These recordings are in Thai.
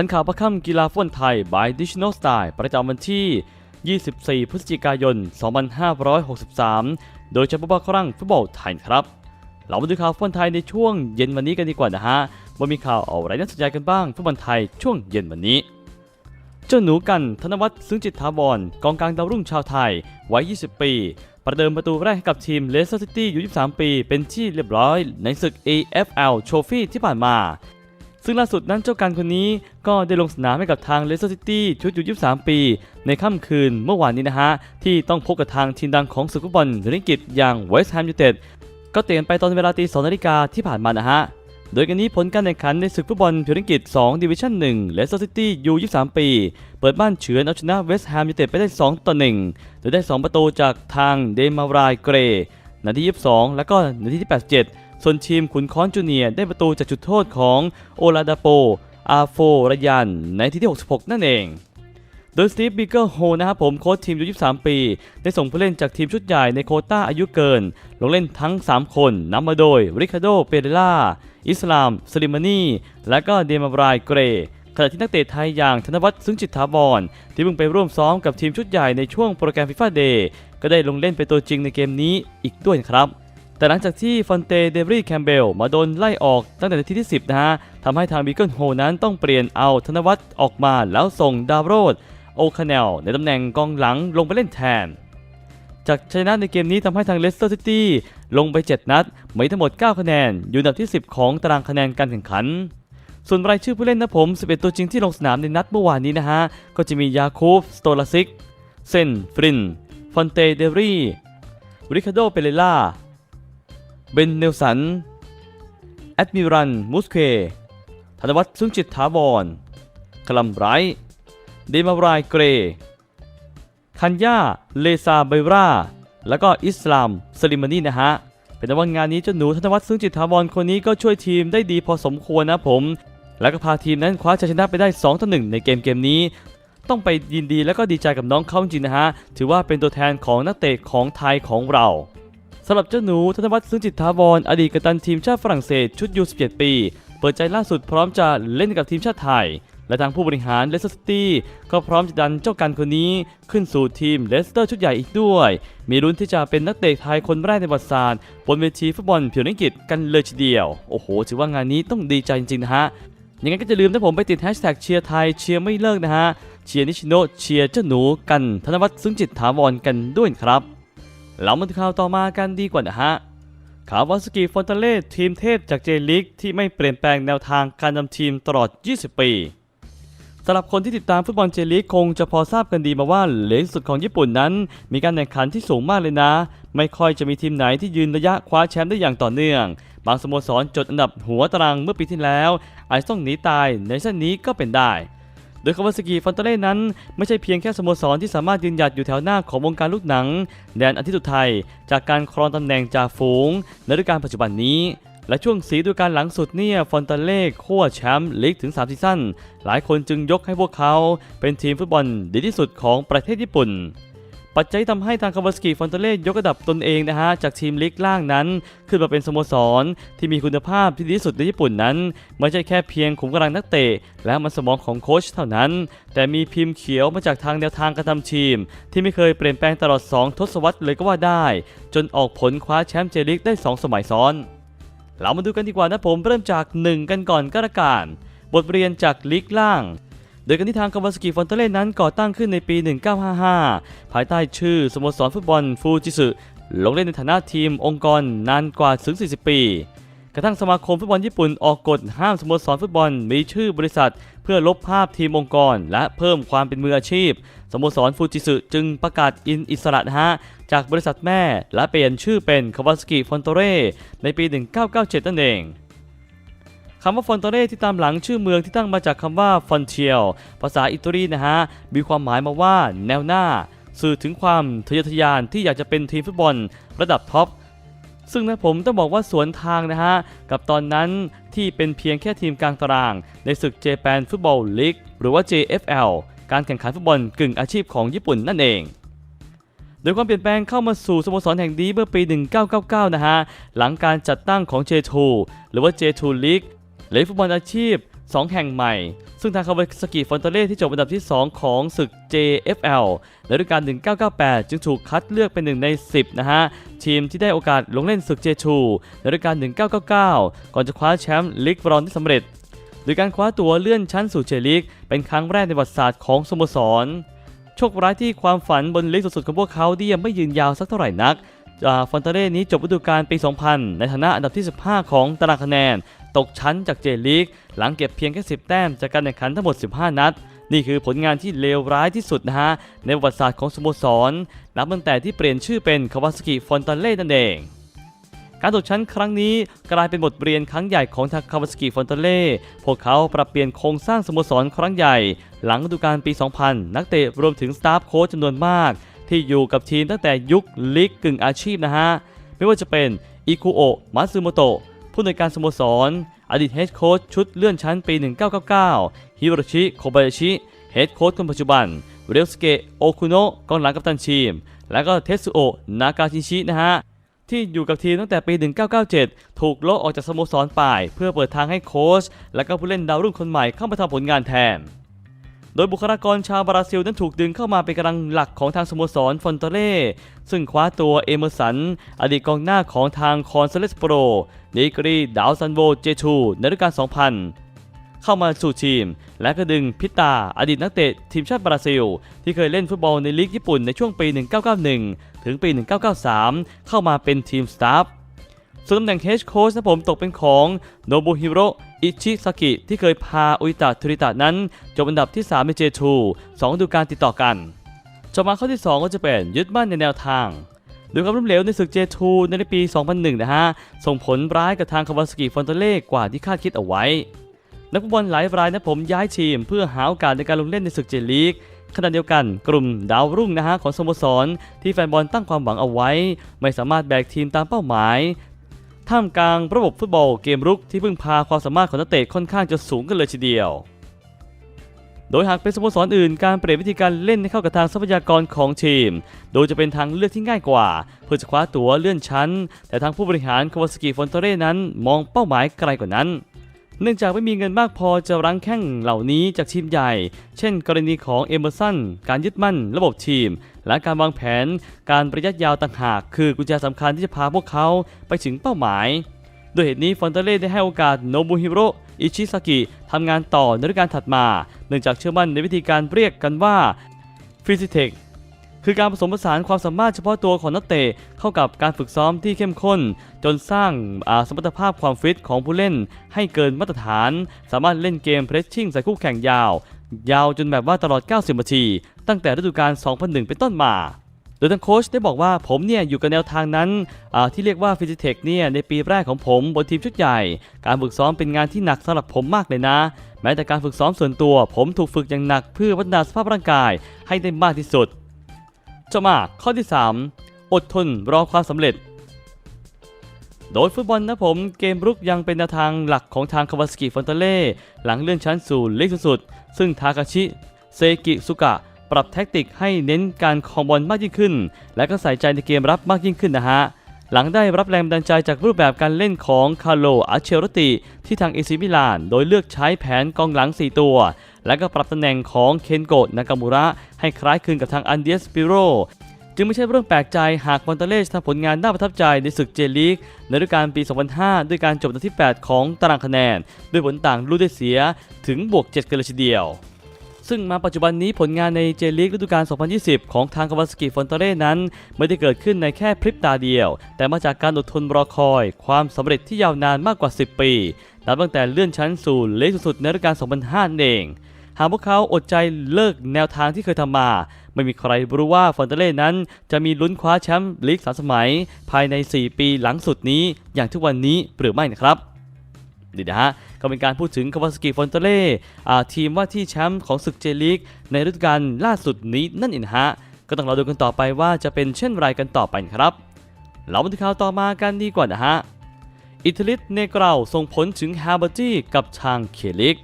ทันข่าวประค่ำกีฬาฟุตบอลไทย by Digital Style ประจำวันที่ 24 พฤศจิกายน 2563 โดยเฉพาะครั้งฟุตบอลไทยครับ เรามาดูข่าวฟุตบอลไทยในช่วงเย็นวันนี้กันดีกว่านะฮะว่ามีข่าวอะไรน่าสนใจกันบ้างฟุตบอลไทยช่วงเย็นวันนี้ เจ้าหนูกันธนวัฒน์ซึ้งจิตถาวรกองกลางดาวรุ่งชาวไทยวัย 20 ปี ประเดิมประตูแรกให้กับทีมเลสเตอร์ซิตี้อยู่ 23 ปี เป็นที่เรียบร้อยในศึก AFL Trophy ที่ผ่านมา ซึ่งล่าสุดนั้นเจ้ากันคนนี้ก็ได้ลงสนามให้กับทางเลสเตอร์ซิตี้ชุดอยู่23 ปี ในค่ำคืนเมื่อวานนี้นะฮะ ที่ต้องพบกับทางทีมดังของศึกฟุตบอลหรืออังกฤษอย่างเวสต์แฮมยูเต็ดก็เตะกันไปตอนเวลาตี2นาฬิกาที่ผ่านมานะฮะ โดยกันนี้ผลการแข่งขันในศึกฟุตบอลพิวอังกฤษ2ดิวิชั่น1เลสเตอร์ซิตี้ยู23 ปี เปิดบ้านเฉือนเอาชนะเวสต์แฮมยูเต็ดไปได้ 2 ต่อ 1 โดยได้ 2 ประตูจากทางเดมารายเกร นาที 22 แล้วก็นาทีที่ 87 ส่วนทีมขุนค้อนจูเนียร์ได้ประตูจากจุดโทษของโอลาดาโป อาโฟรยัน ในทีที่ 66 นั่นเอง โดยสตีฟบิเกอร์โฮนะครับผมโค้ชทีมอายุ 23 ปี ได้ส่งผู้เล่นจากทีมชุดใหญ่ในโคต้าอายุเกิน ลงเล่นทั้ง 3 คนนำมาโดยริคาโด เปเรล่า อิสลามสลิมานีและก็เดมารายเกรย์ขณะที่นักเตะไทยอย่างธนวัฒน์ซึ้งจิตถาวรที่เพิ่งไปร่วมซ้อมกับทีมชุดใหญ่ในช่วงโปรแกรมฟีฟ่าเดย์ก็ได้ลงเล่นเป็นตัวจริงในเกมนี้อีกด้วยครับ แต่หลังจากที่ฟอนเตเดบรีแคมเบลมาโดนไล่ออกตั้งแต่นาทีที่ 10 นะฮะทำให้ทางบิเกิลโฮนั้นต้องเปลี่ยนเอาธนวัฒน์ออกมาแล้วส่งดาวโรดโอคาเนลในตำแหน่งกองหลังลงไปเล่นแทน จากชนะในเกมนี้ทำให้ทางเลสเตอร์ซิตี้ลงไป 7 นัดมีทั้งหมด 9 คะแนน อยู่อันดับที่ 10 ของตารางคะแนนการแข่งขัน ส่วนรายชื่อผู้เล่นนะผม 11 ตัวจริงที่ลงสนามในนัดเมื่อวานนี้นะฮะ ก็จะมียาคูฟ สโตลาซิก เซน ฟริน ฟอนเต เดรีริคาโด เปเรล่า เบนเนลสัน แอดมิรันมูสเค ธนวัฒน์ซึ่งจิตถาวรคลัมไรเดมารายเกรย์คันยาเลซาเบรา แล้วก็อิสลามสลิมานีนะฮะ เป็นว่างานนี้เจ้าหนูธนวัฒน์ซึ่งจิตถาวรคนนี้ก็ช่วยทีมได้ดีพอสมควรนะผม แล้วก็พาทีมนั้นคว้าชัยชนะไปได้2ต่อ1ในเกมเกมนี้ต้องไปยินดีแล้วก็ดีใจกับน้องเขาจริงนะฮะ ถือว่าเป็นตัวแทนของนักเตะของไทยของเรา สำหรับเจ้าหนูธนวัฒน์ซึ่งจิตถาวรอดีตกัปตันทีมชาติฝรั่งเศสชุดยู17ปี เปิดใจล่าสุดพร้อมจะเล่นกับทีมชาติไทย และทางผู้บริหารเลสเตอร์ซิตี้ก็พร้อมจะดันเจ้ากันคนนี้ขึ้นสู่ทีมเลสเตอร์ชุดใหญ่อีกด้วย มีลุ้นที่จะเป็นนักเตะไทยคนแรกในประวัติศาสตร์บนเวทีฟุตบอลผิวนังกฤษกันเลยทีเดียว โอ้โหถือว่างานนี้ต้องดีใจจริงๆนะฮะยังไงก็จะลืมถ้าผมไปติดแฮชแท็กเชียร์ไทยเชียร์ไม่เลิกนะฮะเชียร์นิชิโนเชียร์เจ้าหนูกันธนวัฒน์ซึ้งจิตถาวรกันด้วยครับ เรามาดูข่าวต่อมากันดีกว่านะฮะข่าววาสกิฟอนเตเล่ทีมเทพจากเจลิกที่ไม่เปลี่ยนแปลงแนวทางการนำทีมตลอด 20 ปีสำหรับคนที่ติดตามฟุตบอลเจลิกคงจะพอทราบกันดีมาว่าเลกสุดของญี่ปุ่นนั้น มีการแข่งขันที่สูงมากเลยนะ ไม่ค่อยจะมีทีมไหนที่ยืนระยะคว้าแชมป์ได้อย่างต่อเนื่อง บางสโมสรจดอันดับหัวตารางเมื่อปีที่แล้ว อาจต้องหนีตายในเส้นนี้ก็เป็นได้ โดยคาวาสกิฟอนเตเล่นั้น ไม่ใช่เพียงแค่สโมสรที่สามารถยืนหยัดอยู่แถวหน้าของวงการลูกหนัง แดนอาทิตย์อุทัยจากการครองตำแหน่งจ่าฝูงในฤดูกาลปัจจุบันนี้และช่วงสีดูการหลังสุดเนี่ยฟอนเตเล่ขั้วแชมป์ลีกถึง 3 ซีซั่น หลายคนจึงยกให้พวกเขาเป็นทีมฟุตบอลดีที่สุดของประเทศญี่ปุ่น ปัจจัยทำให้ทางคาวาสกิฟอนเตเล่ยกระดับตนเองนะฮะจากทีมลีกล่างนั้น ขึ้นมาเป็นสโมสรที่มีคุณภาพที่ดีที่สุดในญี่ปุ่นนั้น ไม่ใช่แค่เพียงขุมกำลังนักเตะ และมันสมองของโค้ชเท่านั้น แต่มีพิมพ์เขียวมาจากทางแนวทางการทำทีม ที่ไม่เคยเปลี่ยนแปลงตลอด 2 ทศวรรษเลยก็ว่าได้ จนออกผลคว้าแชมป์เจลิกได้ 2 สมัยซ้อน เรามาดูกันดีกว่านะผมเริ่มจาก 1 กันก่อนก็แล้วกันบทเรียนจากลีกล่าง โดยกันที่ทางคาวาสกิฟอนเตเล่นั้นก่อตั้งขึ้นในปี 1955 ภายใต้ชื่อสโมสรฟุตบอลฟูจิสึลงเล่นในฐานะทีมองค์กรนานกว่าถึง 40 ปี กระทั่งสมาคมฟุตบอลญี่ปุ่นออกกฎห้ามสโมสรฟุตบอลมีชื่อบริษัท เพื่อลบภาพทีมองค์กร และเพิ่มความเป็นมืออาชีพ สโมสรฟูจิสึจึงประกาศอินอิสระฮะจากบริษัทแม่ และเปลี่ยนชื่อเป็นคาวาสกิฟอนเตเล่ในปี 1997 นั่นเอง คำว่าฟอนเตเร่ที่ตามหลังชื่อเมืองที่ตั้งมาจากคำว่าฟอนเทียลภาษาอิตาลีนะฮะ มีความหมายมาว่าแนวหน้า สื่อถึงความทะเยอทะยานที่อยากจะเป็นทีมฟุตบอลระดับท็อปซึ่งนะผมต้องบอกว่าสวนทางนะฮะ กับตอนนั้นที่เป็นเพียงแค่ทีมกลางตาราง ในศึกเจแปนฟุตบอลลีกหรือว่า JFL การแข่งขันฟุตบอลกึ่งอาชีพของญี่ปุ่นนั่นเองโดยความเปลี่ยนแปลงเข้ามาสู่สโมสรแห่งนี้เมื่อปี 1999 นะฮะ หลังการจัดตั้งของ J2 หรือว่า J2 League เลกฟุตบอลอาชีพ 2 แห่งใหม่ ซึ่งทางคาวาสกิฟอนเตเล่ที่จบอันดับที่ 2 ของศึก JFL ในฤดูกาล 1998 จึงถูกคัดเลือกเป็นหนึ่งใน 10 นะฮะ ทีมที่ได้โอกาสลงเล่นศึก J2 ในฤดูกาล 1999 ก่อนจะคว้าแชมป์ลีกบอลได้สำเร็จโดยการคว้าตัวเลื่อนชั้นสู่เจลีก เป็นครั้งแรกในประวัติศาสตร์ของสโมสรโชคร้ายที่ความฝันบนลีกสุดๆของพวกเขาที่ยังไม่ยืนยาวสักเท่าไหร่นัก จากฟอนเตเร่นี้จบฤดูกาลปี 2000 ในฐานะอันดับที่ 15 ของตารางคะแนน ตกชั้นจากเจลีก หลังเก็บเพียงแค่ 10 แต้มจากการแข่งขันทั้งหมด 15 นัด นี่คือผลงานที่เลวร้ายที่สุดนะฮะ ในประวัติศาสตร์ของสโมสร นับตั้งแต่ที่เปลี่ยนชื่อเป็นคาวาสกิฟอนตาเล่นั่นเองการตกชั้นครั้งนี้กลายเป็นบทเรียนครั้งใหญ่ของทางคาวาสกิฟอนตาเล่ พวกเขาปรับเปลี่ยนโครงสร้างสโมสรครั้งใหญ่ หลังฤดูกาลปี 2000 นักเตะรวมถึงสตาฟโค้ชจำนวนมาก ที่อยู่กับทีมตั้งแต่ยุคลีกกึ่งอาชีพนะฮะ ไม่ว่าจะเป็นอิคุโอะมัตสึโมโตะผู้อำนการสโมสร อดีตเฮดโค้ชชุดเลื่อนชั้นปี 1999 ฮิโรชิ โคบายาชิเฮดโค้ชคนปัจจุบันเรียวสเกะโอคุโนะกองหลังกัปตันทีม และก็เทสุโอะนากาชิชินะฮะที่อยู่กับทีมตั้งแต่ปี 1997 ถูกโละออกจากสโมสรไป เพื่อเปิดทางให้โค้ชและก็ผู้เล่นดาวรุ่งคนใหม่เข้ามาทำผลงานแทน โดยบุคลากรชาวบราซิลนั้นถูกดึงเข้ามาเป็นกำลังหลักของทางสโมสรฟอนเตเล่ซึ่งคว้าตัวเอเมอร์สัน อดีตกองหน้าของทางคอนเซเลสโปรดีกรีดาวซันโวเจทูในฤดูกาล 2000เข้ามาสู่ทีม และก็ดึงพิตาอดีตนักเตะทีมชาติบราซิล ที่เคยเล่นฟุตบอลในลีกญี่ปุ่นในช่วงปี 1991 ถึงปี 1993 เข้ามาเป็นทีมสตาฟ ส่วนตำแหน่งเฮดโค้ชนะผมตกเป็นของโนบุฮิโรอิชิซากิที่เคยพาอุยตะทริตะนั้นจบอันดับที่ 3 ใน J2 2ดูกาลติดต่อกันต่อมาข้อที่ 2 ก็จะเป็นยึดมั่นในแนวทางโดยความล้มเหลวในศึก J2 ในปี 2001 นะฮะ ส่งผลร้ายกับทางคาวาสกิฟอนเตเล่กว่าที่คาดคิดเอาไว้ นักฟุตบอลหลายรายนะผมย้ายทีมเพื่อหาโอกาสในการลงเล่นในศึกเจลีกขณะเดียวกันกลุ่มดาวรุ่งนะฮะของสโมสร ที่แฟนบอลตั้งความหวังเอาไว้ ไม่สามารถแบกทีมตามเป้าหมาย ท่ามกลางระบบฟุตบอลเกมรุกที่พึ่งพาความสามารถของนักเตะค่อนข้างจะสูงกันเลยทีเดียว โดยหากเป็นสโมสรอื่นการเปลี่ยนวิธีการเล่นให้เข้ากับทางทรัพยากรของทีม โดยจะเป็นทางเลือกที่ง่ายกว่า เพื่อจะคว้าตั๋วเลื่อนชั้น แต่ทางผู้บริหารคาวาสกิฟอนเตเร่นั้น มองเป้าหมายไกลกว่านั้น เนื่องจากไม่มีเงินมากพอจะรั้งแข้งเหล่านี้จากทีมใหญ่ เช่น กรณีของเอเมอร์สัน การยึดมั่น ระบบทีม และการวางแผน การประหยัดยาวต่างหาก คือกุญแจสำคัญที่จะพาพวกเขาไปถึงเป้าหมาย โดยเหตุนี้ฟอนเตเล่ได้ให้โอกาสโนบุฮิโรอิชิซากิทำงานต่อในฤดูกาลถัดมา เนื่องจากเชื่อมั่นในวิธีการเรียกกันว่าฟิสิเทค คือการผสมผสานความสามารถเฉพาะตัวของนักเตะเข้ากับการฝึกซ้อมที่เข้มข้น จนสร้างาสมรรถภาพความฟิตของผู้เล่น ให้เกินมาตรฐาน สามารถเล่นเกมเพรสชิ่งใส่คู่แข่งยาว ยาวจนแบบว่าตลอด 90 นาที ตั้งแต่ฤดูกาล 2001 เป็นต้นมาโดยทางโค้ชได้บอกว่าผมเนี่ยอยู่กับแนวทางนั้นที่เรียกว่าฟิสิเทคเนี่ยในปีแรกของผมบนทีมชุดใหญ่ การฝึกซ้อมเป็นงานที่หนักสำหรับผมมากเลยนะ แม้แต่การฝึกซ้อมส่วนตัว ผมถูกฝึกอย่างหนักเพื่อพัฒนาสภาพร่างกายให้ได้มากที่สุด จมาข้อที่ 3 อดทนรอความสำเร็จ โดยฟุตบอลนะผมเกมรุกยังเป็นแนวทางหลักของทางคาวาสกิฟอนเตเล่หลังเลื่อนชั้นสู่ลีกสุด ซึ่งทาคาชิ เซกิสุกะ ปรับแท็กติกให้เน้นการคองบอลมากยิ่งขึ้น และก็ใส่ใจในเกมรับมากยิ่งขึ้นนะฮะหลังได้รับแรงบันดาลใจจากรูปแบบการเล่นของคาร์โลอาเชโรติ ที่ทางเอซิมิลาน โดยเลือกใช้แผนกองหลัง 4 ตัว และก็ปรับตำแหน่งของเคนโกะนากามูระให้คล้ายคลึงกับทางอันเดียสปิโรจึงไม่ใช่เรื่องแปลกใจหากมอนเตเล่ทำผลงานน่าประทับใจในศึกเจลีกในฤดูกาลปี 2005 ด้วยการจบอันดับที่ 8 ของตารางคะแนน ด้วยผลต่างลูกได้เสียถึงบวก 7 กันเลยทีเดียว ซึ่งมาปัจจุบันนี้ผลงานในเจลีกฤดูกาล 2020 ของทางคาวาสกิฟอนเตเร่นั้น ไม่ได้เกิดขึ้นในแค่พริบตาเดียว แต่มาจากการอดทนรอคอย ความสำเร็จที่ยาวนานมากกว่า 10 ปีนับตั้งแต่เลื่อนชั้นสู่เลกสุดในฤดูกาล 2005 นั่นเอง หากพวกเขาอดใจเลิกแนวทางที่เคยทำมา ไม่มีใครรู้ว่าฟอนเตเล่นั้น จะมีลุ้นคว้าแชมป์ลีกสามสมัย ภายใน 4 ปีหลังสุดนี้อย่างทุกวันนี้หรือไม่นะครับดีนะฮะก็เป็นการพูดถึงคาวาสกิฟอนเตเล่ทีมว่าที่แชมป์ของศึกเจลีกในฤดูกาลล่าสุดนี้นั่นเองฮะก็ต้องรอดูกันต่อไปว่าจะเป็นเช่นไรกันต่อไปนะครับเรามาดูข่าวต่อมากันดีกว่านะฮะอิตาลิสเนกราส่งผลถึงฮาร์เบอร์จี้กับทางเคลิก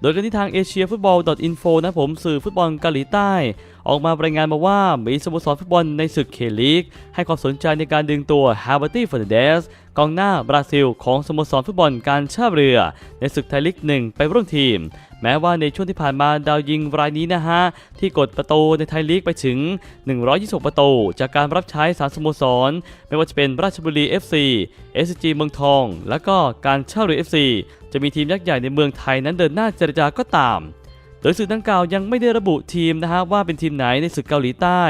โดยกันที่ทางเอเชียฟุตบอล .info นะผมสื่อฟุตบอลเกาหลีใต้ ออกมารายงานมาว่ามีสโมสรฟุตบอลในศึกเคลีกให้ความสนใจในการดึงตัวฮาร์บ r ตี้เฟอร์เดส กองหน้าบราซิลของสโมสรฟุตบอลการช่าเรือ ในศึกไทยลีกหนึ่งไปร่วมทีม แม้ว่าในช่วงที่ผ่านมาดาวยิงรายนี้นะฮะ ที่กดประตูในไทยลีกไปถึง 126 ประตู จากการรับใช้สารสโมสร ไม่ว่าจะเป็นราชบุรี FC SG เมืองทอง และก็การช่าเรือ FC จะมีทีมยักษ์ใหญ่ในเมืองไทยนั้นเดินหน้าเจรจาก็ตาม โดยสื่อดังกล่าวยังไม่ได้ระบุทีมนะฮะว่าเป็นทีมไหนในศึกเกาหลีใต้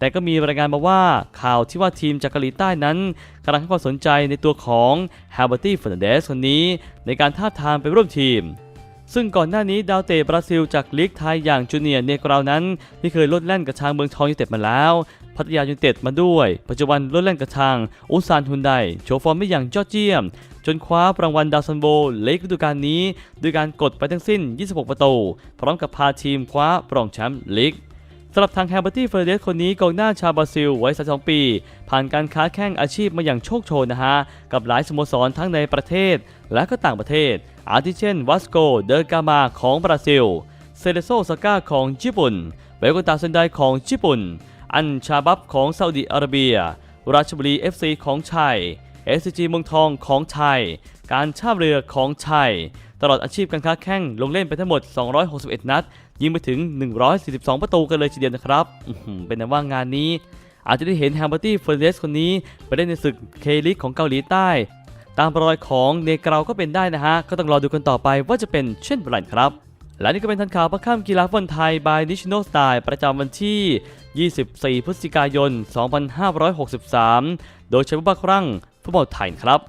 แต่ก็มีรายงานมาว่าข่าวที่ว่าทีมจากเกาหลีใต้นั้นกำลังให้ความสนใจในตัวของ h a r b e r t y f e r n a n d e z คนนี้ในการท้าบทามไปร่วมทีม ซึ่งก่อนหน้านี้ดาวเตะบราซิลจากลีกไทยอย่างจูเนียร์เนกราวนั้นที่เคยลดแล่นกับทางเมืองทองยูไนเต็ดมาแล้ว พัทยายูไนเต็ดมาด้วย ปัจจุบันลดแล่นกับทางอุซานฮุนไดโชว์ฟอร์มไม่อย่างยอดเยี่ยม จนคว้ารางวัลดาวซันโบเล็กฤดูกาลนี้ ด้วยการกดไปทั้งสิ้น 26 ประตู พร้อมกับพาทีมคว้ารองแชมป์ลีก สำหรับทางแฮร์เบอร์ตี้เฟอร์เดสคนนี้กองหน้าชาวบราซิลวัย32ปี ผ่านการค้าแข่งอาชีพมาอย่างโชคโชนนะฮะ กับหลายสโมสรทั้งในประเทศและก็ต่างประเทศ อาทิเช่นวัสโกเดอกามาของบราซิล เซเลโซซาก้าของญี่ปุ่นเบลกตาเซนไดของญี่ปุ่น อันชาบับของซาอุดิอาระเบีย ราชบุรี FC ของไทย SCG เมืองทองของไทยการช่าเรือของไทยตลอดอาชีพการค้าแข่งลงเล่นไปทั้งหมด 261 นัด ยิงไปถึง 142 ประตูกันเลยทีเดียวนะครับ เป็นนั้นว่างานนี้ อาจจะได้เห็นแฮมเบอร์ตี้เฟอร์เรสคนนี้ ไปเล่นในศึกเคลิกของเกาหลีใต้ ตามรอยของเนกราก็เป็นได้นะฮะ ก็ต้องรอดูกันต่อไปว่าจะเป็นเช่นไรครับและนี่ก็เป็นทันข่าวประข้ามกีฬาฟุตบอลไทย by National Style ประจำวันที่ 24 พฤศจิกายน 2563 โดยใช้ผู้บักครั่ง ฟุตบอลไทยครับ